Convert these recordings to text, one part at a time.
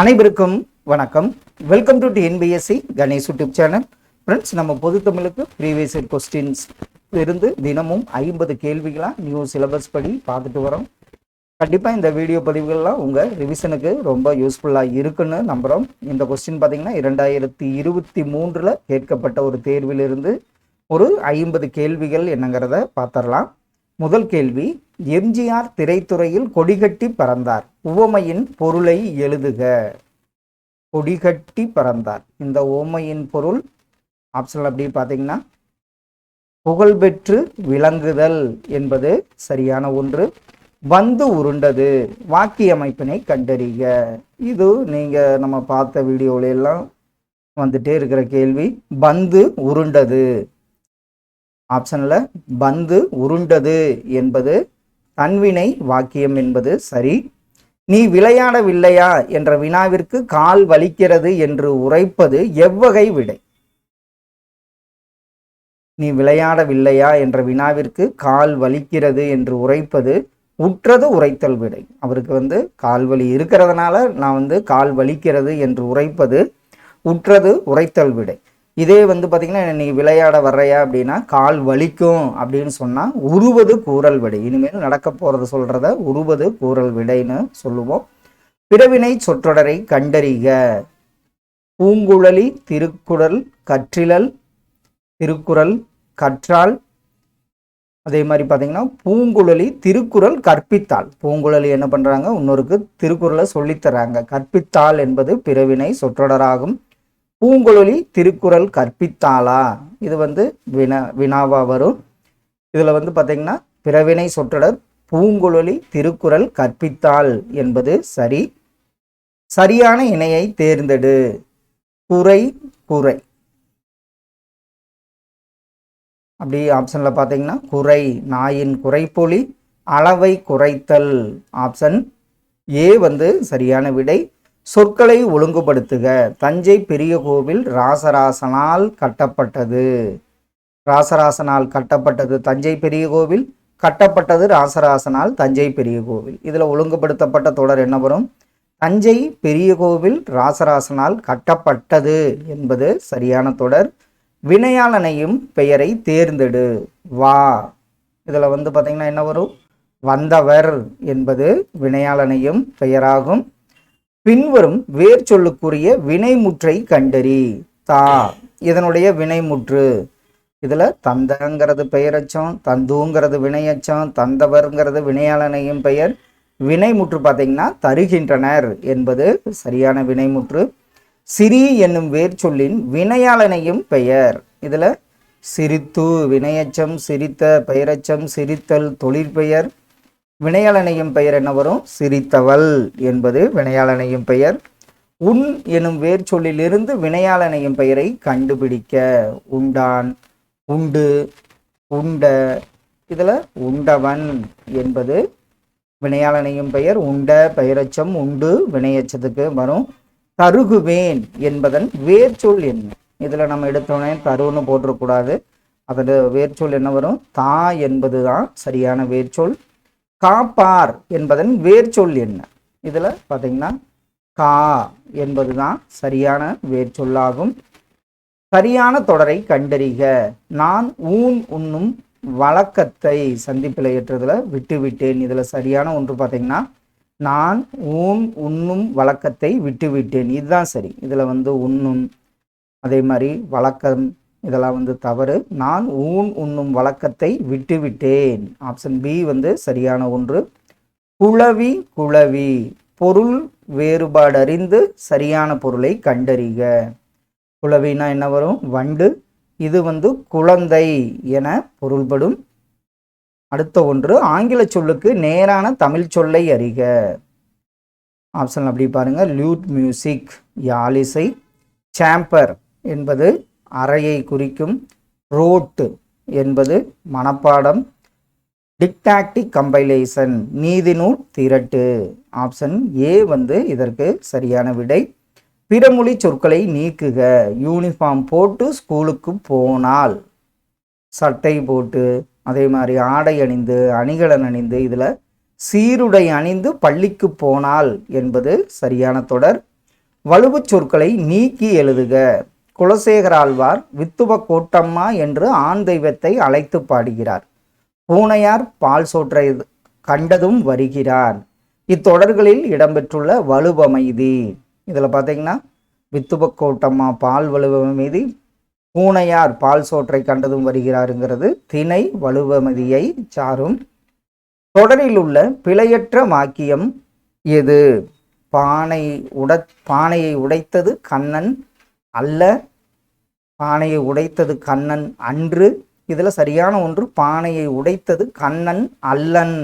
அனைவருக்கும் வணக்கம். Welcome to TNPSC Ganesh YouTube channel friends நம்ம பொது தமிழுக்கு ப்ரீவியஸ் இயர் கொஸ்டின்ஸ் இருந்து தினமும் ஐம்பது கேள்விகளாக நியூ சிலபஸ் படி பார்த்துட்டு வரோம். கண்டிப்பாக இந்த வீடியோ பதிவுகள்லாம் உங்கள் ரிவிஷனுக்கு ரொம்ப யூஸ்ஃபுல்லாக இருக்குன்னு நம்புகிறோம் இந்த கொஸ்டின் பார்த்தீங்கன்னா இரண்டாயிரத்தி இருபத்தி மூன்றில் கேட்கப்பட்ட ஒரு தேர்விலிருந்து ஒரு ஐம்பது கேள்விகள் என்னங்கிறத பார்த்துடலாம். முதல் கேள்வி எம்ஜிஆர் திரைத்துறையில் கொடிகட்டி பறந்தார். உவமையின் பொருளை எழுதுக. கொடிகட்டி பறந்தார். இந்த உவமையின் பொருள் ஆப்ஷன் அப்படி பார்த்தீங்கன்னா புகழ்பெற்று விளங்குதல் என்பது சரியான ஒன்று. வந்து உருண்டது. வாக்கிய அமைப்பினை கண்டறிக. இது நீங்கள் நம்ம பார்த்த வீடியோவிலெல்லாம் வந்துட்டே இருக்கிற கேள்வி. பந்து உருண்டது. ஆப்ஷனில் பந்து உருண்டது என்பது தன்வினை வாக்கியம் என்பது சரி. நீ விளையாடவில்லையா என்ற வினாவிற்கு கால் வலிக்கிறது என்று உரைப்பது எவ்வகை விடை. நீ விளையாடவில்லையா என்ற வினாவிற்கு கால் வலிக்கிறது என்று உரைப்பது உற்றது உரைத்தல் விடை. அவருக்கு வந்து கால் வலி இருக்கிறதுனால நான் வந்து கால் வலிக்கிறது என்று உரைப்பது உற்றது உரைத்தல் விடை. இதே வந்து பார்த்தீங்கன்னா நீ விளையாட வர்றையா அப்படின்னா கால் வலிக்கும் அப்படின்னு சொன்னால் உருவது கூறல் விடை. இனிமேல் நடக்க போகிறது சொல்கிறத உருவது கூறல் விடைன்னு சொல்லுவோம். பிறவினை சொற்றொடரை கண்டறிக. பூங்குழலி திருக்குறள் கற்றிலல் திருக்குறள் கற்றால் அதே மாதிரி பார்த்தீங்கன்னா பூங்குழலி திருக்குறள் கற்பித்தாள். பூங்குழலி என்ன பண்ணுறாங்க இன்னொருக்கு திருக்குறளை சொல்லித்தராங்க கற்பித்தாள் என்பது பிறவினை சொற்றொடராகும். பூங்குழலி திருக்குறள் கற்பித்தாளா? இது வந்து வினா வினாவா வரும். இதில் வந்து பார்த்தீங்கன்னா பிறவினை சொற்றொடர் பூங்குழலி திருக்குறள் கற்பித்தாள் என்பது சரி. சரியான இணையை தேர்ந்தெடு. குறை குறை. அப்படி ஆப்ஷனில் பார்த்தீங்கன்னா குறை நாயின் குறைப்பொலி அளவை குறைத்தல். ஆப்ஷன் ஏ வந்து சரியான விடை சொற்களை ஒழுங்குபடுத்துக. தஞ்சை பெரிய கோவில் ராசராசனால் கட்டப்பட்டது. ராசராசனால் கட்டப்பட்டது தஞ்சை பெரிய கோவில் கட்டப்பட்டது ராசராசனால் தஞ்சை பெரிய கோவில். இதில் ஒழுங்குபடுத்தப்பட்ட தொடர் என்ன வரும்? தஞ்சை பெரிய கோவில் ராசராசனால் கட்டப்பட்டது என்பது சரியான தொடர். வினையாளனையும் பெயரை தேர்ந்தெடு. வா. இதில் வந்து பார்த்தீங்கன்னா என்ன வரும்? வந்தவர் என்பது வினையாளனையும் பெயராகும். பின்வரும் வேர் சொல்லுக்குரிய வினைமுற்றை கண்டறி. தா இதனுடைய வினைமுற்று. இதில் தந்தங்கிறது பெயரச்சம் தந்துங்கிறது வினையச்சம் தந்தவர்ங்கிறது வினையாளனையும் பெயர். வினைமுற்று பார்த்தீங்கன்னா தருகின்றனர் என்பது சரியான வினைமுற்று. சிரி என்னும் வேர்ச்சொல்லின் வினையாளனையும் பெயர். இதில் சிரித்து வினையச்சம் சிரித்த பெயரச்சம் சிரித்தல் தொழிற்பெயர். வினையாளனையும் பெயர் என்ன வரும்? சிரித்தவள் என்பது வினையாளனையும் பெயர். உன் எனும் வேர்ச்சொல்லிலிருந்து வினையாளனையும் பெயரை கண்டுபிடிக்க. உண்டான் உண்டு உண்ட. இதில் உண்டவன் என்பது வினையாளனையும் பெயர். உண்ட பெயரச்சம் உண்டு வினையச்சத்துக்கு வரும். தருகுவேன் என்பதன் வேர்ச்சொல் என்ன? இதில் நம்ம எடுத்தோடனே தருன்னு போட்டுறக்கூடாது அதோட வேர்ச்சொல் என்ன வரும்? தா என்பது தான் சரியான வேர்ச்சொல். காப்பார் என்பதன் வேர்ச்சொல் என்ன? இதில் பார்த்தீங்கன்னா கா என்பது தான் சரியான வேர்ச்சொல்லாகும் சரியான தொடரை கண்டறிக. நான் ஊன் உண்ணும் வழக்கத்தை சந்திப்பில் ஏற்றதில் விட்டுவிட்டேன். இதில் சரியான ஒன்று பார்த்தீங்கன்னா நான் ஊன் உண்ணும் வழக்கத்தை விட்டுவிட்டேன். இதுதான் சரி. இதில் வந்து உண்ணும் அதே மாதிரி வழக்கம் இதெல்லாம் வந்து தவறு. நான் ஊன் உண்ணும் வழக்கத்தை விட்டுவிட்டேன். ஆப்ஷன் பி வந்து சரியான ஒன்று. குழவி குழவி. பொருள் வேறுபாடு அறிந்து சரியான பொருளை கண்டறிக. குழவினா என்ன வரும்? வண்டு. இது வந்து குழந்தை என பொருள்படும். அடுத்த ஒன்று ஆங்கில சொல்லுக்கு நேரான தமிழ் சொல்லை அறிக. ஆப்ஷன் அப்படி பாருங்கள் லியூட் மியூசிக் யாழிசை சாம்பர் என்பது அறையை குறிக்கும் ரோட்டு என்பது மனப்பாடம். டிக்டாக்டிக் compilation Neethinool Thirattu. Option A வந்து இதற்கு சரியான விடை. பிறமொழி சொற்களை நீக்குக. யூனிஃபார்ம் போட்டு ஸ்கூலுக்கு போனால். சட்டை போட்டு அதே மாதிரி ஆடை அணிந்து அணிகலன் அணிந்து இதில் சீருடை அணிந்து பள்ளிக்கு போனால் என்பது சரியான தொடர். வலுவுச் சொற்களை நீக்கி எழுதுக. குலசேகராழ்வார் வித்துவ கோட்டம்மா என்று ஆண் தெய்வத்தை அழைத்து பாடுகிறார். பூனையார் பால் சோற்றை கண்டதும் வருகிறார். இத்தொடர்களில் இடம்பெற்றுள்ள வலுவமைதி. இதில் பார்த்தீங்கன்னா வித்துவ கோட்டம்மா பால் வலுவமைதி பூனையார் பால் சோற்றை கண்டதும் வருகிறாருங்கிறது திணை வலுவமதியை சாரும். தொடரில் உள்ள பிழையற்ற வாக்கியம் எது? பானை உட பானையை உடைத்தது கண்ணன் அல்ல பானையை உடைத்தது கண்ணன் அன்று. இதில் சரியான ஒன்று பானையை உடைத்தது கண்ணன் அல்லன்.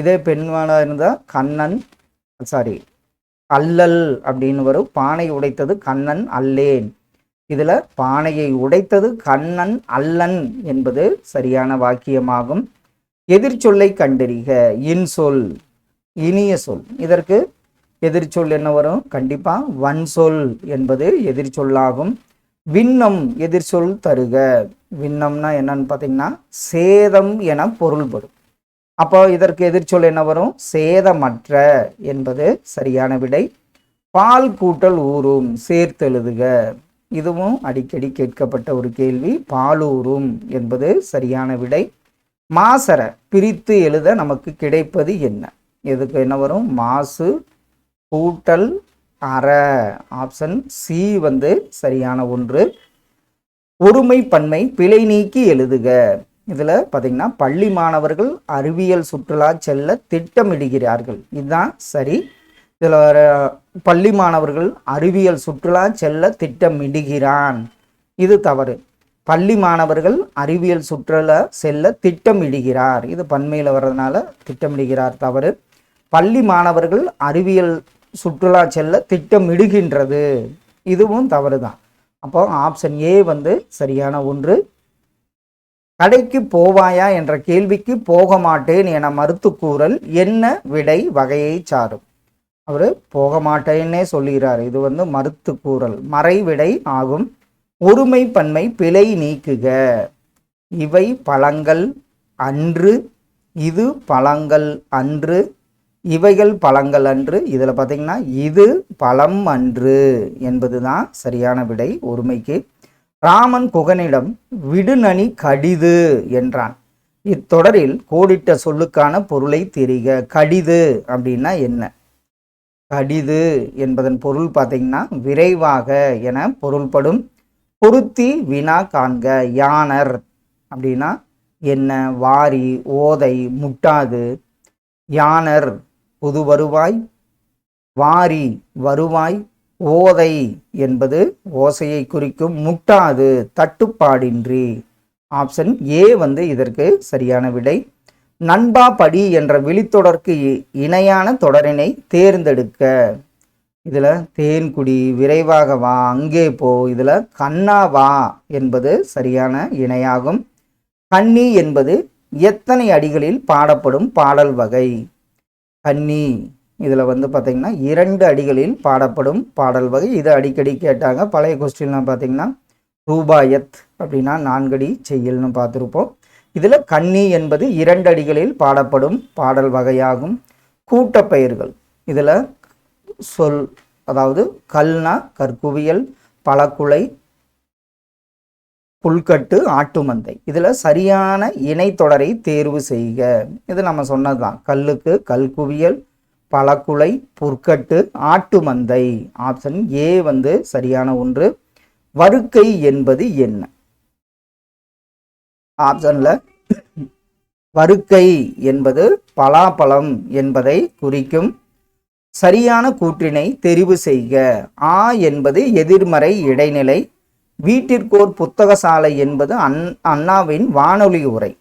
இதே பெண்மானாக இருந்தால் கண்ணன் சாரி அல்லல் அப்படின்னு வரும். பானை உடைத்தது கண்ணன் அல்லேன். இதில் பானையை உடைத்தது கண்ணன் அல்லன் என்பது சரியான வாக்கியமாகும். எதிர்ச்சொல்லை கண்டறிக இன்சொல் இனிய சொல். இதற்கு எதிர்ச்சொல் என்ன வரும்? கண்டிப்பாக வன் சொல் என்பது எதிர்ச்சொல்லாகும். விண்ணம் எதிர்ச்சொல் தருக. விண்ணம்னா என்னன்னு பார்த்தீங்கன்னா சேதம் என பொருள்படும். அப்போ இதற்கு எதிர்ச்சொல் என்ன வரும்? சேதமற்ற என்பது சரியான விடை. பால் கூட்டல் ஊறும் சேர்த்தெழுதுக இதுவும் அடிக்கடி கேட்கப்பட்ட ஒரு கேள்வி. பாலூரும் என்பது சரியான விடை. மாசர பிரித்து எழுத நமக்கு கிடைப்பது என்ன? இதுக்கு என்ன வரும்? மாசு கூட்டல் அற ஆப்ஷன் சி வந்து சரியான ஒன்று. ஒருமை பன்மை பிழை நீக்கி எழுதுக. இதில் பார்த்திங்கன்னா பள்ளி மாணவர்கள் அறிவியல் சுற்றுலா செல்ல திட்டமிடுகிறார்கள். இதுதான் சரி. இதில் வர பள்ளி மாணவர்கள் அறிவியல் சுற்றுலா செல்ல திட்டமிடுகிறான். இது தவறு. பள்ளி மாணவர்கள் அறிவியல் சுற்றுலா செல்ல திட்டமிடுகிறார். இது பன்மையில் வர்றதுனால திட்டமிடுகிறார் தவறு. பள்ளி மாணவர்கள் அறிவியல் சுற்றுலா செல்ல திட்டமிடுகின்றது. இதுவும் தவறு தான் அப்போ ஆப்ஷன் ஏ வந்து சரியான ஒன்று. கடைக்கு போவாயா என்ற கேள்விக்கு போக மாட்டேன் என மறுத்து கூறல் என்ன விடை வகையை சாரும். அவர் போக மாட்டேன்னே சொல்லுகிறார். இது வந்து மறுத்து கூறல். மறைவிடை ஆகும். ஒருமை பன்மை பிழை நீக்குக. இவை பழங்கள் அன்று இது பழங்கள் அன்று இவைகள் பழங்கள் அன்று. இதில் பார்த்தீங்கன்னா இது பழம் அன்று என்பது தான் சரியான விடை ஒருமைக்கு. ராமன் குகனிடம் விடுநனி கடிது என்றான். இத்தொடரில் கோடிட்ட சொல்லுக்கான பொருளை தெரிக. கடிது அப்படின்னா என்ன? கடிது என்பதன் பொருள் பார்த்தீங்கன்னா விரைவாக என பொருள்படும். பொருத்தி வினா காண்க. யானர் அப்படின்னா என்ன வாரி ஓதை முட்டாது. யானர் புது வருவாய் வாரி வருவாய் ஓதை என்பது ஓசையை குறிக்கும் முட்டாது தட்டுப்பாடின்றி. ஆப்ஷன் ஏ வந்து இதற்கு சரியான விடை. நண்பா படி என்ற விழித்தொடர்க்கு இ- இணையான தொடரினை தேர்ந்தெடுக்க. இதில் தேன்குடி விரைவாக வா அங்கே போ இதில் கண்ணா வா என்பது சரியான இணையாகும். கன்னி என்பது எத்தனை அடிகளில் பாடப்படும் பாடல் வகை? கன்னி. இதில் வந்து பார்த்தீங்கன்னா இரண்டு அடிகளில் பாடப்படும் பாடல் வகை. இதை அடிக்கடி கேட்டாங்க. பழைய கொஸ்டின்லாம் பார்த்திங்கன்னா ரூபாயத் அப்படின்னா நான்கடி செய்யல்னு பார்த்துருப்போம் இதில் கன்னி என்பது இரண்டு அடிகளில் பாடப்படும் பாடல் வகையாகும். கூட்டப்பெயர்கள். இதில் சொல் அதாவது கல்னா கற்குவியல் பழக்குலை புல்கட்டு ஆட்டுமந்தை. இதில் சரியான இணைத்தொடரை தேர்வு செய்க. இது நம்ம சொன்னது தான் கல்லுக்கு கல்குவியல் பழக்குலை புற்கட்டு ஆட்டுமந்தை. ஆப்ஷன் ஏ வந்து சரியான ஒன்று. வருக்கை என்பது என்ன? ஆப்ஷனில் வருக்கை என்பது பலாப்பழம் என்பதை குறிக்கும். சரியான கூற்றினை தெரிவு செய்க. ஆ என்பது எதிர்மறை இடைநிலை. வீட்டிற்கோர் புத்தகசாலை என்பது அன் அண்ணாவின் வானொலி உரை.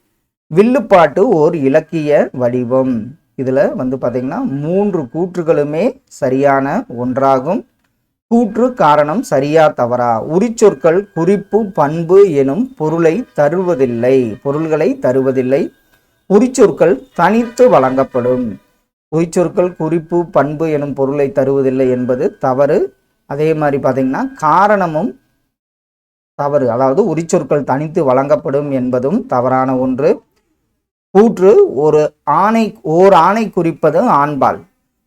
வில்லுப்பாட்டு ஓர் இலக்கிய வடிவம். இதில் வந்து பார்த்திங்கன்னா மூன்று கூற்றுகளுமே சரியான ஒன்றாகும். கூற்று காரணம் சரியா தவறா? உரிச்சொற்கள் குறிப்பு பண்பு எனும் பொருளை தருவதில்லை. பொருள்களை தருவதில்லை. உரிச்சொற்கள் தனித்து வழங்கப்படும். உரிச்சொற்கள் குறிப்பு பண்பு எனும் பொருளை தருவதில்லை என்பது தவறு. அதே மாதிரி பார்த்திங்கன்னா காரணமும் தவறு. அதாவது உரிச்சொற்கள் தனித்து வழங்கப்படும் என்பதும் தவறான ஒன்று. கூற்று ஒரு ஆணை ஓர் ஆணை குறிப்பது ஆண்பால்.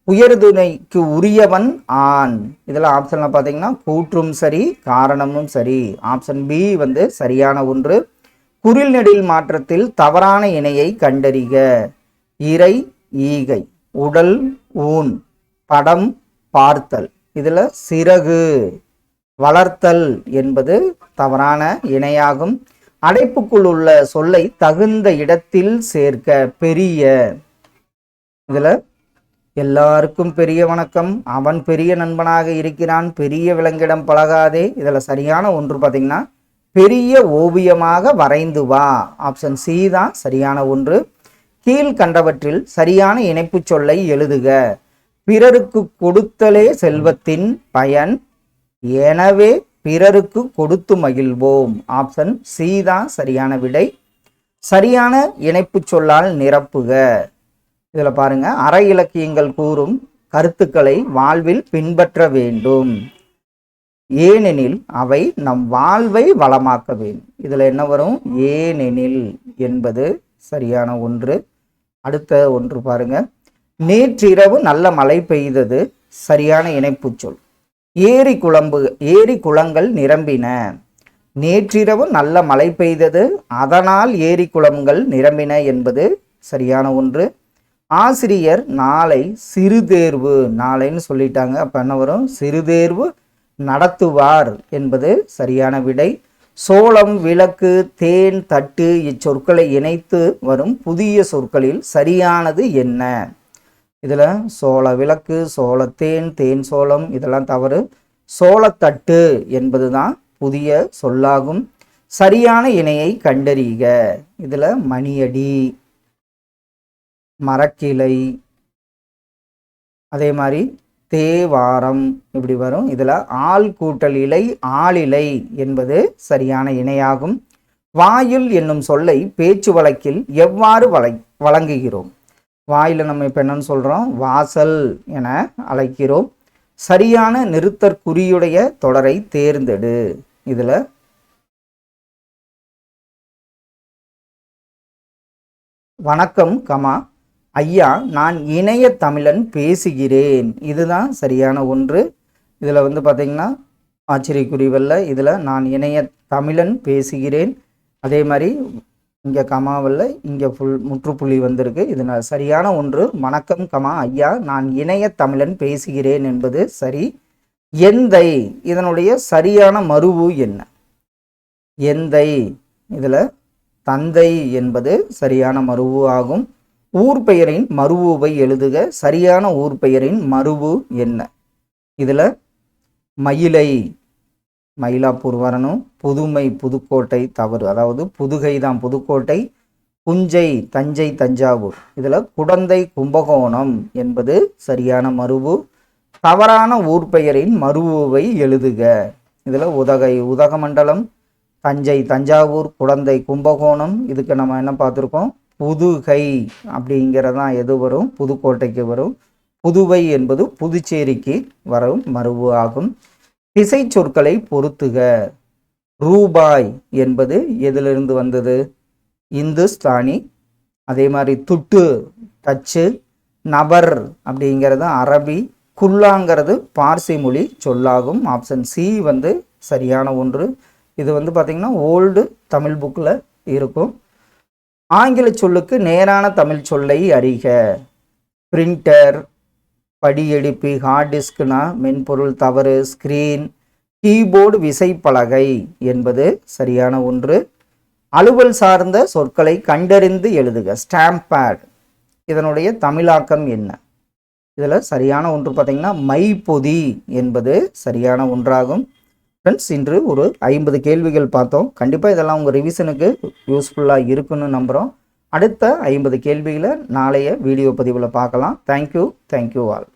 உயர்துணைக்கு உரியவன் ஆண். இதில் ஆப்ஷனில் பார்த்தீங்கன்னா கூற்றும் சரி காரணமும் சரி. ஆப்ஷன் பி வந்து சரியான ஒன்று. குரில் நெடில் மாற்றத்தில் தவறான இணையை கண்டறிக. இறை ஈகை. உடல் ஊன். படம் பார்த்தல். இதில் சிறகு. வளர்த்தல் என்பது தவறான இணையாகும். அடைப்புக்குள் உள்ள சொல்லை தகுந்த இடத்தில் சேர்க்க பெரிய. இதில் எல்லாருக்கும் பெரிய வணக்கம். அவன் பெரிய நண்பனாக இருக்கிறான். பெரிய விலங்கிடம் பழகாதே. இதில் சரியான ஒன்று பார்த்தீங்கன்னா பெரிய ஓவியமாக வரைந்து வா. ஆப்ஷன் சி தான் சரியான ஒன்று. கீழ்கண்டவற்றில் சரியான இணைப்புச் சொல்லை எழுதுக. பிறருக்கு கொடுத்தலே செல்வத்தின் பயன். எனவே பிறருக்கு கொடுத்து மகிழ்வோம். ஆப்ஷன் சி தான் சரியான விடை. சரியான இணைப்பு சொல்லால் நிரப்புக. இதில் பாருங்க அற இலக்கியங்கள் கூறும் கருத்துக்களை வாழ்வில் பின்பற்ற வேண்டும். ஏனெனில் அவை நம் வாழ்வை வளமாக்க வேண்டும். இதில் என்ன வரும்? ஏனெனில் என்பது சரியான ஒன்று. அடுத்த ஒன்று பாருங்க. நேற்றிரவு நல்ல மழை பெய்தது. சரியான இணைப்பு சொல். ஏரி குளம்பு ஏரி குளங்கள் நிரம்பின. நேற்றிரவு நல்ல மழை பெய்தது. அதனால் ஏரி குளங்கள் நிரம்பின என்பது சரியான ஒன்று. ஆசிரியர் நாளை சிறுதேர்வு நாளைன்னு சொல்லிட்டாங்க. அப்போ என்ன வரும்? சிறுதேர்வு நடத்துவார் என்பது சரியான விடை. சோளம் விளக்கு தேன் தட்டு இச்சொற்களை இணைத்து வரும் புதிய சொற்களில் சரியானது என்ன? இதில் சோள விளக்கு சோளத்தேன் தேன் சோளம் இதெல்லாம் தவறு. சோளத்தட்டு என்பது தான் புதிய சொல்லாகும். சரியான இணையை கண்டறிக. இதில் மணியடி மரக்கிளை அதே மாதிரி தேவாரம் இப்படி வரும். இதில் ஆள் கூட்டல் இலை ஆளிலை என்பது சரியான இணையாகும். வாயில் என்னும் சொல்லை பேச்சு வழக்கில் எவ்வாறு வளை வழங்குகிறோம்? வாயில் நம்ம இப்போ என்னன்னு சொல்கிறோம் வாசல் என அழைக்கிறோம். சரியான நிறுத்தற்குறியுடைய தொடரை தேர்ந்தெடு. இதில் வணக்கம் கமா. ஐயா நான் இணைய தமிழன் பேசுகிறேன். இதுதான் சரியான ஒன்று. இதில் வந்து பார்த்தீங்கன்னா ஆச்சரியக்குறிவல்ல இதில் நான் இணைய தமிழன் பேசுகிறேன். அதே மாதிரி இங்கே கமாவில் இங்கே ஃபுல் முற்றுப்புள்ளி வந்திருக்கு. இது நான் சரியான ஒன்று. வணக்கம் கமா ஐயா. நான் இணைய தமிழன் பேசுகிறேன் என்பது சரி. எந்தை? இதனுடைய சரியான மருவு என்ன? எந்தை? இதில் தந்தை என்பது சரியான மருவு ஆகும். ஊர் பெயரின் மருவுவை எழுதுக. சரியான ஊர் பெயரின் மருவு என்ன? இதில் மயிலை மயிலாப்பூர் வரணும். புதுமை புதுக்கோட்டை தவறு. அதாவது புதுகை தான் புதுக்கோட்டை. புஞ்சை தஞ்சை தஞ்சாவூர். இதில் குடந்தை கும்பகோணம் என்பது சரியான மருவு தவறான ஊர் பெயரின் மருவுவை எழுதுக. இதில் உதகை உதகமண்டலம் தஞ்சை தஞ்சாவூர் குடந்தை கும்பகோணம். இதுக்கு நம்ம என்ன பார்த்துருக்கோம்? புதுகை அப்படிங்கிறதான் எது வரும்? புதுக்கோட்டைக்கு வரும். புதுவை என்பது புதுச்சேரிக்கு வரும் மருவு ஆகும். திசை சொற்களை பொருத்துக. ரூபாய் என்பது எதிலிருந்து வந்தது? இந்துஸ்தானி. அதே மாதிரி துட்டு டச்சு நபர் அப்படிங்கிறது அரபி. குல்லாங்கிறது பார்சி மொழி சொல்லாகும். ஆப்ஷன் சி வந்து சரியான ஒன்று. இது வந்து பார்த்திங்கன்னா ஓல்டு தமிழ் புக்கில் இருக்கும். ஆங்கில சொல்லுக்கு நேரான தமிழ் சொல்லை அறிக. பிரிண்டர் படியெடுப்பி ஹார்ட் டிஸ்க்னா மென்பொருள் தவறு ஸ்க்ரீன் கீபோர்டு விசைப்பலகை என்பது சரியான ஒன்று. அலுவல் சார்ந்த சொற்களை கண்டறிந்து எழுதுக. ஸ்டாம்ப் பேட் இதனுடைய தமிழாக்கம் என்ன? இதில் சரியான ஒன்று பார்த்தீங்கன்னா மைப்பொதி என்பது சரியான ஒன்றாகும். ஃப்ரெண்ட்ஸ் இன்று ஒரு ஐம்பது கேள்விகள் பார்த்தோம். கண்டிப்பாக இதெல்லாம் உங்கள் ரிவிஷனுக்கு யூஸ்ஃபுல்லாக இருக்குன்னு நம்புகிறோம் அடுத்த ஐம்பது கேள்விகளை நாளைய வீடியோ பதிவில் பார்க்கலாம். Thank you thank you all